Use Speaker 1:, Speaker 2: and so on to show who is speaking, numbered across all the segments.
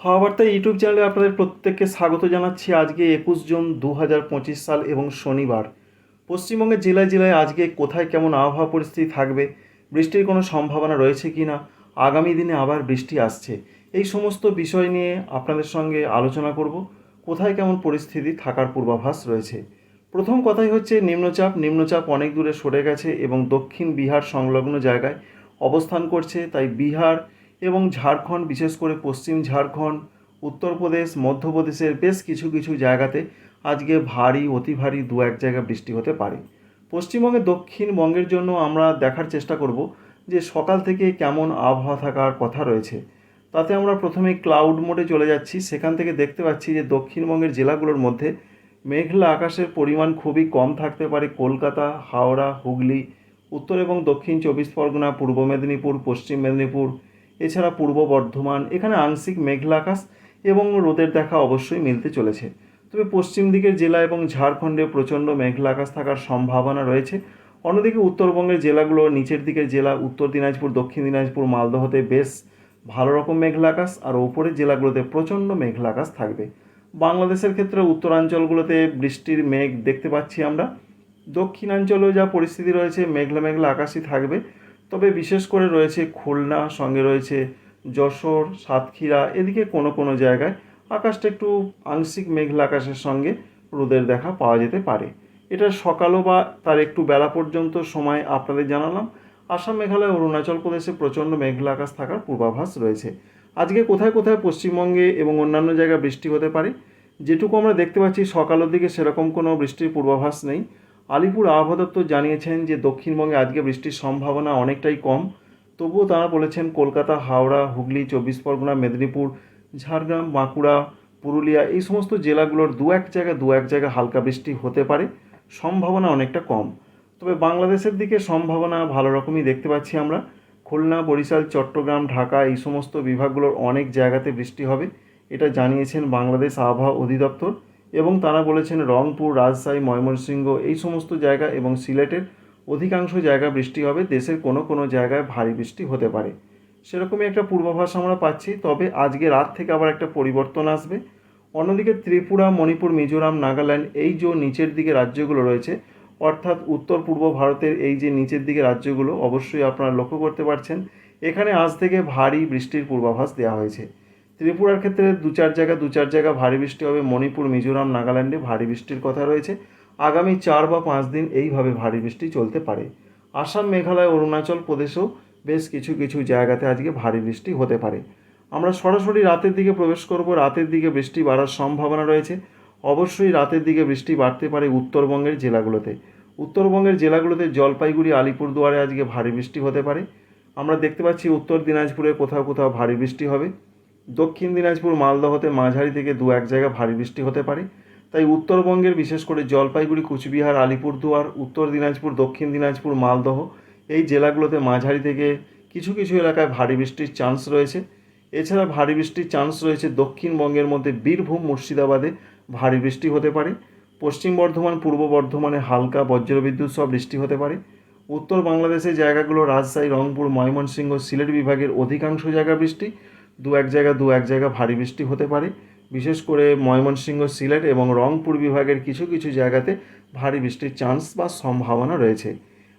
Speaker 1: হাওয়া বার্তা ইউটিউব চ্যানেলে আপনাদের প্রত্যেককে স্বাগত জানাচ্ছি আজকে একুশ জুন দু হাজার পঁচিশ সাল এবং শনিবার। পশ্চিমবঙ্গের জেলায় জেলায় আজকে কোথায় কেমন আবহাওয়া পরিস্থিতি থাকবে, বৃষ্টির কোনো সম্ভাবনা রয়েছে কি না আগামী দিনে আবার বৃষ্টি আসছে, এই সমস্ত বিষয় নিয়ে আপনাদের সঙ্গে আলোচনা করব। কোথায় কেমন পরিস্থিতি থাকার পূর্বাভাস রয়েছে। প্রথম কথাই হচ্ছে নিম্নচাপ নিম্নচাপ অনেক দূরে সরে গেছে এবং দক্ষিণ বিহার সংলগ্ন জায়গায় অবস্থান করছে, তাই বিহার এবং ঝাড়খণ্ড, বিশেষ করে পশ্চিম ঝাড়খণ্ড, উত্তরপ্রদেশ, মধ্যপ্রদেশের বেশ কিছু কিছু জায়গাতে আজকে ভারী, অতি ভারী দু এক জায়গা বৃষ্টি হতে পারে। পশ্চিমবঙ্গের দক্ষিণবঙ্গের জন্য আমরা দেখার চেষ্টা করব যে সকাল থেকে কেমন আবহাওয়া থাকার কথা রয়েছে। তাতে আমরা প্রথমে ক্লাউড মোডে চলে যাচ্ছি। সেখান থেকে দেখতে পাচ্ছি যে দক্ষিণবঙ্গের জেলাগুলোর মধ্যে মেঘলা আকাশের পরিমাণ খুবই কম থাকতে পারে। কলকাতা, হাওড়া, হুগলি, উত্তর এবং দক্ষিণ চব্বিশ পরগনা, পূর্ব মেদিনীপুর, পশ্চিম মেদিনীপুর এছাড়া পূর্ব বর্ধমান, এখানে আংশিক মেঘলা আকাশ এবং রোদের দেখা অবশ্যই মিলতে চলেছে। তবে পশ্চিম দিকের জেলা এবং ঝাড়খণ্ডে প্রচণ্ড মেঘলা আকাশ থাকার সম্ভাবনা রয়েছে। অন্যদিকে উত্তরবঙ্গের জেলাগুলো, নিচের দিকের জেলা, উত্তর দিনাজপুর, দক্ষিণ দিনাজপুর, মালদহতে বেশ ভালো রকম মেঘলা আকাশ আর ওপরের জেলাগুলোতে প্রচণ্ড মেঘলা আকাশ থাকবে। বাংলাদেশের ক্ষেত্রে উত্তরাঞ্চলগুলোতে বৃষ্টির মেঘ দেখতে পাচ্ছি আমরা। দক্ষিণাঞ্চলেও যা পরিস্থিতি রয়েছে, মেঘলা মেঘলা আকাশই থাকবে। তবে বিশেষ করে রয়েছে খুলনা, সঙ্গে রয়েছে যশোর, সাতক্ষীরা, এদিকে কোনো কোনো জায়গায় আকাশটা একটু আংশিক মেঘলা আকাশের সঙ্গে রোদের দেখা পাওয়া যেতে পারে। এটা সকালও বা তার একটু বেলা পর্যন্ত সময় আপনাদের জানালাম। আসাম মেঘালয়, অরুণাচল প্রদেশে প্রচণ্ড মেঘলা আকাশ থাকার পূর্বাভাস রয়েছে। আজকে কোথায় কোথায় পশ্চিমবঙ্গে এবং অন্যান্য জায়গায় বৃষ্টি হতে পারে, যেটুকু আমরা দেখতে পাচ্ছি সকালের দিকে সেরকম কোনো বৃষ্টির পূর্বাভাস নেই। আলিপুর আবহাওয়া দপ্তর জানিয়েছেন যে দক্ষিণবঙ্গে আজকে বৃষ্টির সম্ভাবনা অনেকটাই কম। তবুও তারা বলেছেন কলকাতা, হাওড়া, হুগলি, চব্বিশ পরগনা, মেদিনীপুর, ঝাড়গ্রাম, বাঁকুড়া, পুরুলিয়া এই সমস্ত জেলাগুলোর দু এক জায়গায় দু এক জায়গায় হালকা বৃষ্টি হতে পারে। সম্ভাবনা অনেকটা কম। তবে বাংলাদেশের দিকে সম্ভাবনা ভালো রকমই দেখতে পাচ্ছি আমরা। খুলনা, বরিশাল, চট্টগ্রাম, ঢাকা এই সমস্ত বিভাগগুলোর অনেক জায়গাতে বৃষ্টি হবে। এটা জানিয়েছেন বাংলাদেশ আবহাওয়া অধিদপ্তর। এবং তারা বলেছেন রংপুর, রাজশাহী, ময়মনসিংহ এই সমস্ত জায়গা এবং সিলেটের অধিকাংশ জায়গা বৃষ্টি হবে। দেশের কোনো কোনো জায়গায় ভারী বৃষ্টি হতে পারে। সেরকমই একটা পূর্বাভাস আমরা পাচ্ছি। তবে আজকে রাত থেকে আবার একটা পরিবর্তন আসবে। অন্যদিকে ত্রিপুরা, মণিপুর, মিজোরাম, নাগাল্যান্ড এই যে নিচের দিকে রাজ্যগুলো রয়েছে, অর্থাৎ উত্তর পূর্ব ভারতের এই যে নিচের দিকে রাজ্যগুলো, অবশ্যই আপনারা লক্ষ্য করতে পারছেন। এখানে আজ থেকে ভারী বৃষ্টির পূর্বাভাস দেওয়া হয়েছে। ত্রিপুরার ক্ষেত্রে দু চার জায়গা, দু চার জায়গা ভারী বৃষ্টি হবে। মণিপুর, মিজোরাম, নাগাল্যান্ডে ভারী বৃষ্টির কথা রয়েছে। আগামী চার বা পাঁচ দিন এইভাবে ভারী বৃষ্টি চলতে পারে। আসাম, মেঘালয়, অরুণাচল প্রদেশেও বেশ কিছু কিছু জায়গাতে আজকে ভারী বৃষ্টি হতে পারে। আমরা সরাসরি রাতের দিকে প্রবেশ করব। রাতের দিকে বৃষ্টি বাড়ার সম্ভাবনা রয়েছে। অবশ্যই রাতের দিকে বৃষ্টি বাড়তে পারে উত্তরবঙ্গের জেলাগুলোতে। উত্তরবঙ্গের জেলাগুলোতে জলপাইগুড়ি, আলিপুরদুয়ারে আজকে ভারী বৃষ্টি হতে পারে। আমরা দেখতে পাচ্ছি উত্তর দিনাজপুরে কোথাও কোথাও ভারী বৃষ্টি হবে। দক্ষিণ দিনাজপুর মালদহতে মাঝারি থেকে দু এক জায়গা ভারী বৃষ্টি হতে পারে। তাই উত্তরবঙ্গের বিশেষ করে জলপাইগুড়ি, কুচবিহার, আলিপুরদুয়ার, উত্তর দিনাজপুর, দক্ষিণ দিনাজপুর, মালদহ এই জেলাগুলোতে মাঝারি থেকে কিছু কিছু এলাকায় ভারী বৃষ্টির চান্স রয়েছে। এছাড়া ভারী বৃষ্টির চান্স রয়েছে দক্ষিণবঙ্গের মধ্যে বীরভূম, মুর্শিদাবাদে ভারী বৃষ্টি হতে পারে। পশ্চিম বর্ধমান, পূর্ব বর্ধমানে হালকা বজ্রবিদ্যুৎ সহ বৃষ্টি হতে পারে। উত্তর বাংলাদেশের জায়গাগুলো রাজশাহী, রংপুর, ময়মনসিংহ, সিলেট বিভাগের অধিকাংশ জায়গা বৃষ্টি। দু এক জায়গা, দু এক জায়গা ভারী বৃষ্টি হতে পারে। বিশেষ করে ময়মনসিংহ সিলেট এবং রংপুর বিভাগের কিছু কিছু জায়গাতে ভারী বৃষ্টির চান্স বা সম্ভাবনা রয়েছে।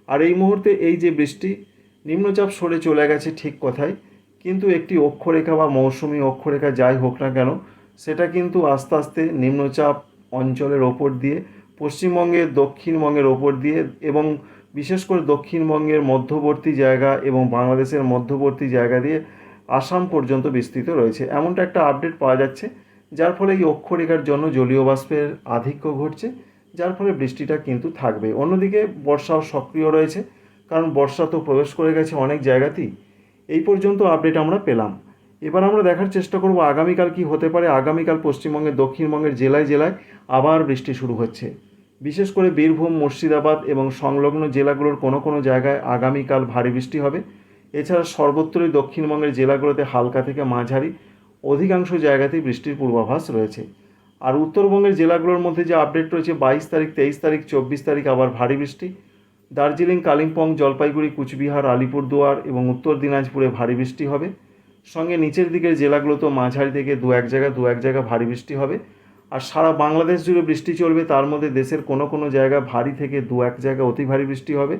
Speaker 1: আর এই মুহূর্তে এই যে বৃষ্টি, নিম্নচাপ সরে চলে গেছে ঠিক কথাই, কিন্তু একটি অক্ষরেখা বা মৌসুমি অক্ষরেখা যাই হোক না কেন, সেটা কিন্তু আস্তে আস্তে নিম্নচাপ অঞ্চলের ওপর দিয়ে, পশ্চিমবঙ্গের দক্ষিণবঙ্গের ওপর দিয়ে এবং বিশেষ করে দক্ষিণবঙ্গের মধ্যবর্তী জায়গা এবং বাংলাদেশের মধ্যবর্তী জায়গা দিয়ে আসাম পর্যন্ত বিস্তৃত রয়েছে। এমনটা একটা আপডেট পাওয়া যাচ্ছে, যার ফলে এই অক্ষরেখার জন্য জলীয় বাষ্পের আধিক্য ঘটছে, যার ফলে বৃষ্টিটা কিন্তু থাকবে। অন্যদিকে বর্ষাও সক্রিয় রয়েছে, কারণ বর্ষা তো প্রবেশ করে গেছে অনেক জায়গাতেই। এই পর্যন্ত আপডেট আমরা পেলাম। এবার আমরা দেখার চেষ্টা করব আগামীকাল কি হতে পারে। আগামীকাল পশ্চিমবঙ্গের, দক্ষিণবঙ্গের জেলায় জেলায় আবার বৃষ্টি শুরু হচ্ছে। বিশেষ করে বীরভূম, মুর্শিদাবাদ এবং সংলগ্ন জেলাগুলোর কোনো কোনো জায়গায় আগামীকাল ভারী বৃষ্টি হবে। এছাড়া সর্বত্রই দক্ষিণবঙ্গের জেলাগুলোতে হালকা থেকে মাঝারি, অধিকাংশ জায়গাতেই বৃষ্টির পূর্বাভাস রয়েছে। আর উত্তরবঙ্গের জেলাগুলোর মধ্যে যে আপডেট রয়েছে, বাইশ তারিখ, তেইশ তারিখ, চব্বিশ তারিখ আবার ভারী বৃষ্টি। দার্জিলিং, কালিম্পং, জলপাইগুড়ি, কুচবিহার, আলিপুরদুয়ার এবং উত্তর দিনাজপুরে ভারী বৃষ্টি হবে। সঙ্গে নিচের দিকের জেলাগুলোতেও মাঝারি থেকে দু এক জায়গা, দু এক জায়গা ভারী বৃষ্টি হবে। আর সারা বাংলাদেশ জুড়ে বৃষ্টি চলবে, তার মধ্যে দেশের কোনো কোনো জায়গা ভারী থেকে দু এক জায়গা অতি ভারী বৃষ্টি হবে।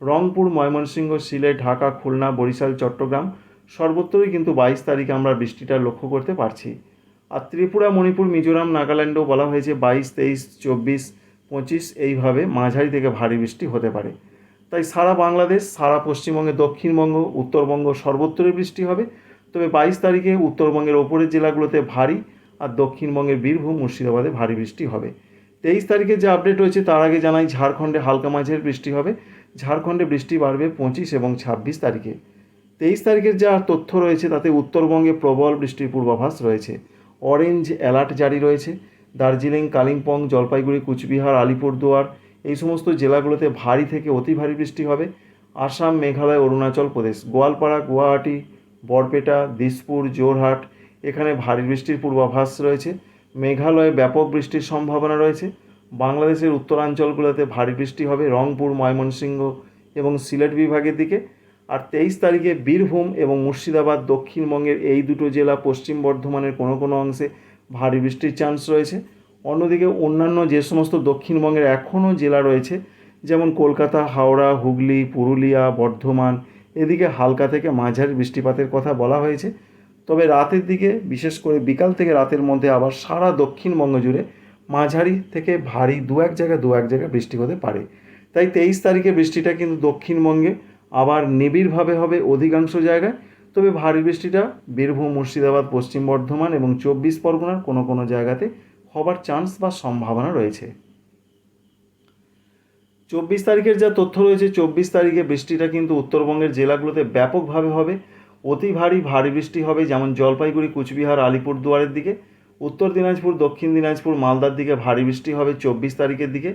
Speaker 1: রংপুর, ময়মনসিংহ, সিলেট, ঢাকা, খুলনা, বরিশাল, চট্টগ্রাম সর্বত্রই কিন্তু বাইশ তারিখে আমরা বৃষ্টিটা লক্ষ্য করতে পারছি। আর ত্রিপুরা, মণিপুর, মিজোরাম, নাগাল্যান্ডেও বলা হয়েছে বাইশ, তেইশ, চব্বিশ, পঁচিশ এইভাবে মাঝারি থেকে ভারী বৃষ্টি হতে পারে। তাই সারা বাংলাদেশ, সারা পশ্চিমবঙ্গে, দক্ষিণবঙ্গ, উত্তরবঙ্গ সর্বত্রই বৃষ্টি হবে। তবে বাইশ তারিখে উত্তরবঙ্গের ওপরের জেলাগুলোতে ভারী আর দক্ষিণবঙ্গের বীরভূম, মুর্শিদাবাদে ভারী বৃষ্টি হবে। তেইশ তারিখে যে আপডেট রয়েছে, তার আগে জানাই ঝাড়খণ্ডে হালকা মাঝের বৃষ্টি হবে। ঝাড়খণ্ডে বৃষ্টি বাড়বে পঁচিশ এবং ছাব্বিশ তারিখে। তেইশ তারিখের যা তথ্য রয়েছে, তাতে উত্তরবঙ্গে প্রবল বৃষ্টির পূর্বাভাস রয়েছে। অরেঞ্জ অ্যালার্ট জারি রয়েছে। দার্জিলিং, কালিম্পং, জলপাইগুড়ি, কুচবিহার, আলিপুরদুয়ার এই সমস্ত জেলাগুলোতে ভারী থেকে অতি ভারী বৃষ্টি হবে। আসাম, মেঘালয়, অরুণাচল প্রদেশ, গোয়ালপাড়া, গুয়াহাটি, বরপেটা, দিসপুর জোরহাট এখানে ভারী বৃষ্টির পূর্বাভাস রয়েছে। মেঘালয়ে ব্যাপক বৃষ্টির সম্ভাবনা রয়েছে। বাংলাদেশের উত্তরাঞ্চলগুলোতে ভারী বৃষ্টি হবে, রংপুর, ময়মনসিংহ এবং সিলেট বিভাগের দিকে। আর তেইশ তারিখে বীরভূম এবং মুর্শিদাবাদ দক্ষিণবঙ্গের এই দুটো জেলা পশ্চিম বর্ধমানের কোনো কোনো অংশে ভারী বৃষ্টির চান্স রয়েছে। অন্যদিকে অন্যান্য যে সমস্ত দক্ষিণবঙ্গের এখনও জেলা রয়েছে, যেমন কলকাতা, হাওড়া, হুগলি, পুরুলিয়া, বর্ধমান, এদিকে হালকা থেকে মাঝারি বৃষ্টিপাতের কথা বলা হয়েছে। তবে রাতের দিকে, বিশেষ করে বিকাল থেকে রাতের মধ্যে আবার সারা দক্ষিণবঙ্গ জুড়ে মাঝারি থেকে ভারী দু এক জায়গায় দু এক জায়গায় বৃষ্টি হতে পারে। তাই তেইশ তারিখে বৃষ্টিটা কিন্তু দক্ষিণবঙ্গে আবার নিবিড়ভাবে হবে অধিকাংশ জায়গায়। তবে ভারী বৃষ্টিটা বীরভূম, মুর্শিদাবাদ, পশ্চিম বর্ধমান এবং চব্বিশ পরগনার কোনো কোনো জায়গাতে হবার চান্স বা সম্ভাবনা রয়েছে। চব্বিশ তারিখের যা তথ্য রয়েছে, চব্বিশ তারিখে বৃষ্টিটা কিন্তু উত্তরবঙ্গের জেলাগুলোতে ব্যাপকভাবে হবে। অতি ভারী ভারী বৃষ্টি হবে, যেমন জলপাইগুড়ি, কুচবিহার, আলিপুরদুয়ারের দিকে। উত্তর দিনাজপুর, দক্ষিণ দিনাজপুর, মালদার দিকে ভারী বৃষ্টি হবে চব্বিশ তারিখের দিকে।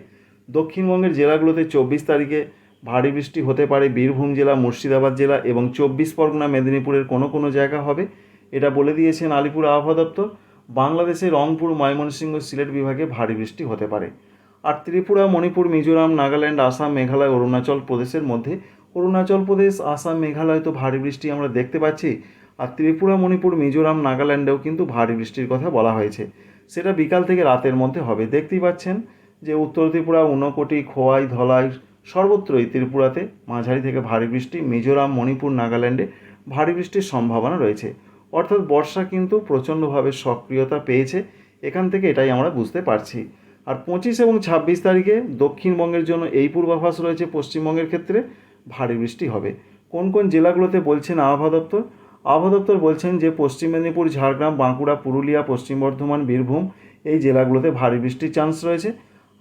Speaker 1: দক্ষিণবঙ্গের জেলাগুলোতে চব্বিশ তারিখে ভারী বৃষ্টি হতে পারে। বীরভূম জেলা, মুর্শিদাবাদ জেলা এবং চব্বিশ পরগনা মেদিনীপুরের কোনো কোনো জায়গা হবে। এটা বলে দিয়েছেন আলিপুর আবহাওয়া দপ্তর। বাংলাদেশে রংপুর, ময়মনসিংহ সিলেট বিভাগে ভারী বৃষ্টি হতে পারে। আর ত্রিপুরা, মণিপুর, মিজোরাম, নাগাল্যান্ড, আসাম, মেঘালয়, অরুণাচল প্রদেশের মধ্যে। অরুণাচল প্রদেশ, আসাম, মেঘালয় তো ভারী বৃষ্টি আমরা দেখতে পাচ্ছি। আর ত্রিপুরা, মণিপুর, মিজোরাম, নাগাল্যান্ডেও কিন্তু ভারী বৃষ্টির কথা বলা হয়েছে। সেটা বিকাল থেকে রাতের মধ্যে হবে। দেখতেই পাচ্ছেন যে উত্তর ত্রিপুরা, ঊনকোটি, খোয়াই, ধলাই সর্বত্রই ত্রিপুরাতে মাঝারি থেকে ভারী বৃষ্টি, মিজোরাম, মণিপুর, নাগাল্যান্ডে ভারী বৃষ্টির সম্ভাবনা রয়েছে। অর্থাৎ বর্ষা কিন্তু প্রচণ্ডভাবে সক্রিয়তা পেয়েছে। এখান থেকে এটাই আমরা বুঝতে পারছি। আর পঁচিশ এবং ছাব্বিশ তারিখে দক্ষিণবঙ্গের জন্য এই পূর্বাভাস রয়েছে। পশ্চিমবঙ্গের ক্ষেত্রে ভারী বৃষ্টি হবে। কোন কোন জেলাগুলোতে বলছেন আবহাওয়া দপ্তর? আবহাওয়া দপ্তর বলছেন যে পশ্চিম মেদিনীপুর, ঝাড়গ্রাম, বাঁকুড়া, পুরুলিয়া, পশ্চিম বর্ধমান, বীরভূম এই জেলাগুলোতে ভারী বৃষ্টির চান্স রয়েছে।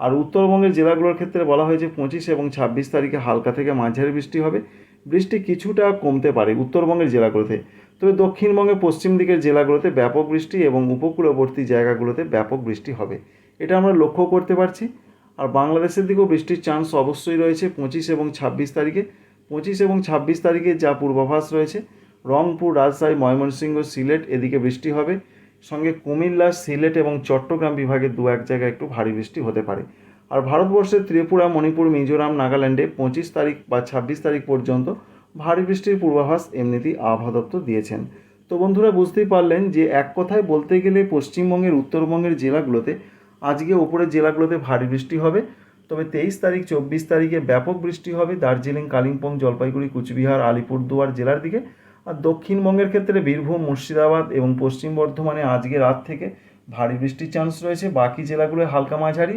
Speaker 1: আর উত্তরবঙ্গের জেলাগুলোর ক্ষেত্রে বলা হয়েছে পঁচিশ এবং ছাব্বিশ তারিখে হালকা থেকে মাঝারি বৃষ্টি হবে। বৃষ্টি কিছুটা কমতে পারে উত্তরবঙ্গের জেলাগুলোতে। তবে দক্ষিণবঙ্গের পশ্চিম দিকের জেলাগুলোতে ব্যাপক বৃষ্টি এবং উপকূলবর্তী জায়গাগুলোতে ব্যাপক বৃষ্টি হবে। এটা আমরা লক্ষ্য করতে পারছি। আর বাংলাদেশের দিকেও বৃষ্টির চান্স অবশ্যই রয়েছে পঁচিশ এবং ছাব্বিশ তারিখে। পঁচিশ এবং ছাব্বিশ তারিখে যা পূর্বাভাস রয়েছে। রংপুর, রাজশাহী, ময়মনসিংহ, সিলেট, এদিকে বৃষ্টি হবে। সঙ্গে কুমিল্লা, সিলেট এবং চট্টগ্রাম বিভাগের দু এক জায়গায় একটু ভারী বৃষ্টি হতে পারে। আর ভারতবর্ষের ত্রিপুরা, মণিপুর, মিজোরাম, নাগাল্যান্ডে পঁচিশ তারিখ বা ছাব্বিশ তারিখ পর্যন্ত ভারী বৃষ্টির পূর্বাভাস এমনিতেই আবহাওয়া দপ্তর দিয়েছেন। তো বন্ধুরা, বুঝতেই পারলেন যে এক কথায় বলতে গেলে পশ্চিমবঙ্গের, উত্তরবঙ্গের জেলাগুলোতে আজকে ওপরের জেলাগুলোতে ভারী বৃষ্টি হবে। তবে তেইশ তারিখ, চব্বিশ তারিখে ব্যাপক বৃষ্টি হবে দার্জিলিং, কালিম্পং, জলপাইগুড়ি, কুচবিহার, আলিপুরদুয়ার জেলার দিকে। আর দক্ষিণবঙ্গের ক্ষেত্রে বীরভূম, মুর্শিদাবাদ এবং পশ্চিম বর্ধমানে আজকে রাত থেকে ভারী বৃষ্টির চান্স রয়েছে। বাকি জেলাগুলোয় হালকা মাঝারি।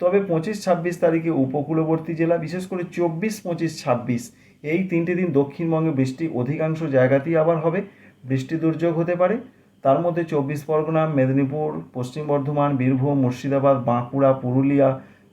Speaker 1: তবে পঁচিশ ছাব্বিশ তারিখে উপকূলবর্তী জেলা, বিশেষ করে চব্বিশ, পঁচিশ, ছাব্বিশ, এই তিনটে দিন দক্ষিণবঙ্গে বৃষ্টি অধিকাংশ জায়গাতেই আবার হবে। বৃষ্টি দুর্যোগ হতে পারে। তার মধ্যে চব্বিশ পরগনা, মেদিনীপুর, পশ্চিম বর্ধমান, বীরভূম, মুর্শিদাবাদ, বাঁকুড়া, পুরুলিয়া,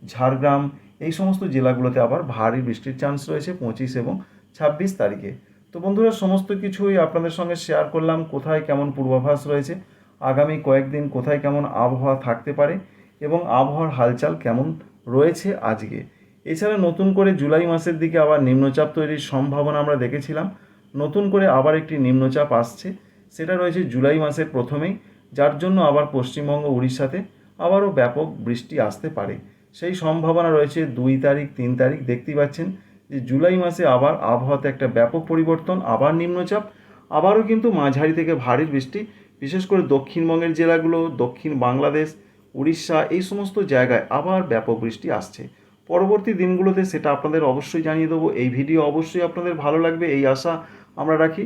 Speaker 1: ঝাড়গ্রাম, এই সমস্ত জেলাগুলোতে আবার ভারী বৃষ্টির চান্স রয়েছে পঁচিশ এবং ছাব্বিশ তারিখে। তো বন্ধুরা, সমস্ত কিছুই আপনাদের সঙ্গে শেয়ার করলাম, কোথায় কেমন পূর্বাভাস রয়েছে, আগামী কয়েকদিন কোথায় কেমন আবহাওয়া থাকতে পারে এবং আবহাওয়ার হালচাল কেমন রয়েছে আজকে। এছাড়া নতুন করে জুলাই মাসের দিকে আবার নিম্নচাপ তৈরির সম্ভাবনা আমরা দেখেছিলাম। নতুন করে আবার একটি নিম্নচাপ আসছে, সেটা রয়েছে জুলাই মাসের প্রথমেই, যার জন্য আবার পশ্চিমবঙ্গ, উড়িষ্যাতে আবারও ব্যাপক বৃষ্টি আসতে পারে। সেই সম্ভাবনা রয়েছে দুই তারিখ, তিন তারিখ, দেখতেই পাচ্ছেন। যে জুলাই মাসে আবার আবহাওয়াতে একটা ব্যাপক পরিবর্তন, আবার নিম্নচাপ, আবারও কিন্তু মাঝারি থেকে ভারী বৃষ্টি, বিশেষ করে দক্ষিণবঙ্গের জেলাগুলো, দক্ষিণ বাংলাদেশ, উড়িষ্যা, এই সমস্ত জায়গায় আবার ব্যাপক বৃষ্টি আসছে। পরবর্তী দিনগুলোতে সেটা আপনাদের অবশ্যই জানিয়ে দেবো। এই ভিডিও অবশ্যই আপনাদের ভালো লাগবে, এই আশা আমরা রাখি।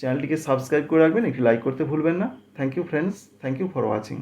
Speaker 1: চ্যানেলটিকে সাবস্ক্রাইব করে রাখবেন, একটি লাইক করতে ভুলবেন না। Thank you friends thank you for watching